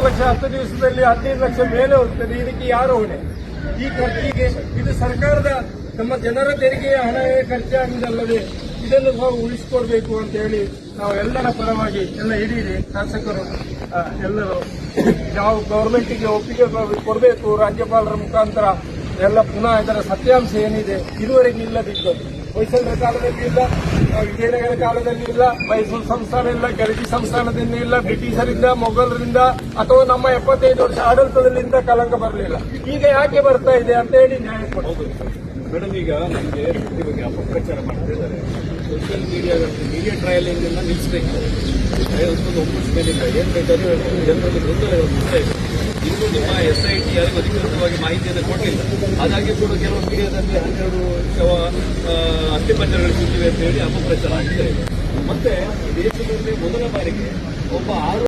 ಹತ್ತು ಲಕ್ಷ ಹತ್ತು ದಿವಸದಲ್ಲಿ ಹದಿನೈದು ಲಕ್ಷ ಮೇಲೆ ಹೋಗ್ತದೆ. ಇದಕ್ಕೆ ಯಾರು ಹೊಣೆ? ಈ ಖರ್ಚಿಗೆ ಇದು ಸರ್ಕಾರದ ನಮ್ಮ ಜನರ ತೆರಿಗೆಯ ಹಣ ಖರ್ಚಾಗಿದ್ದಲ್ಲದೆ ಇದನ್ನು ನಾವು ಉಳಿಸಿಕೊಡ್ಬೇಕು ಅಂತ ಹೇಳಿ ನಾವು ಎಲ್ಲರ ಪರವಾಗಿ ಎಲ್ಲ ಇಡೀ ಶಾಸಕರು ಎಲ್ಲರೂ ನಾವು ಗೌರ್ಮೆಂಟಿಗೆ ಒಪ್ಪಿಗೆ ಕೊಡಬೇಕು, ರಾಜ್ಯಪಾಲರ ಮುಖಾಂತರ ಎಲ್ಲ ಪುನಃ ಇದರ ಸತ್ಯಾಂಶ ಏನಿದೆ, ಇದುವರೆಗೆ ಇಲ್ಲದಿದ್ದದ್ದು ಹೊಯ್ಸಳರ ಕಾಲದಲ್ಲಿ ಇಲ್ಲ ವಿಜಯನಗರ ಕಾಲದಲ್ಲಿ ಇಲ್ಲ, ಮೈಸೂರು ಸಂಸ್ಥಾನ ಇಲ್ಲ ಗರಜಿ ಸಂಸ್ಥಾನದಿಂದ ಇಲ್ಲ, ಬ್ರಿಟಿಷರಿಂದ, ಮೊಘಲರಿಂದ, ಅಥವಾ ನಮ್ಮ ಎಪ್ಪತ್ತೈದು ವರ್ಷ ಆಡಳಿತದಲ್ಲಿಂದ ಕಲಂಕ ಬರಲಿಲ್ಲ. ಈಗ ಯಾಕೆ ಬರ್ತಾ ಇದೆ ಅಂತ ಹೇಳಿ ನ್ಯಾಯ ಮೇಡಮ್, ಈಗ ನಮಗೆ ಬಗ್ಗೆ ಅಪಪ್ರಚಾರ ಮಾಡ್ತಾ ಇದ್ದಾರೆ. ಸೋಷಿಯಲ್ ಮೀಡಿಯಾದಲ್ಲಿ ಮೀಡಿಯಾ ಟ್ರಯಲಿಂಗ್ ನಿಲ್ಲಿಸಬೇಕು ಒಂದು ಒಪ್ಪಿಸಬೇಕಿಲ್ಲ ಏನ್ ಬೇಕಾದ್ರೆ ಜನರಲ್ಲಿ ಗೊಂದಲ ಬರ್ತಾ ಇದೆ ಇನ್ನು ನಿಮ್ಮ ಟಿ ಯಾರಿಗೂ ಅಧಿಕೃತವಾಗಿ ಮಾಹಿತಿಯನ್ನು ಕೊಡಲಿಲ್ಲ ಆದಾಗ್ಯೂ ಕೂಡ ಕೆಲವು ಮೀಡಿಯಾದಲ್ಲಿ ಹನ್ನೆರಡು ಶವ ಅಸ್ಥಿಪಂಜರಗಳು ಸಿಕ್ಕಿವೆ ಅಂತ ಹೇಳಿ ಅಪಪ್ರಚಾರ ಆಗ್ತಾ ಇದೆ. ಮತ್ತೆ ದೇಶದಲ್ಲಿ ಮೊದಲ ಬಾರಿಗೆ ಒಬ್ಬ ಆರು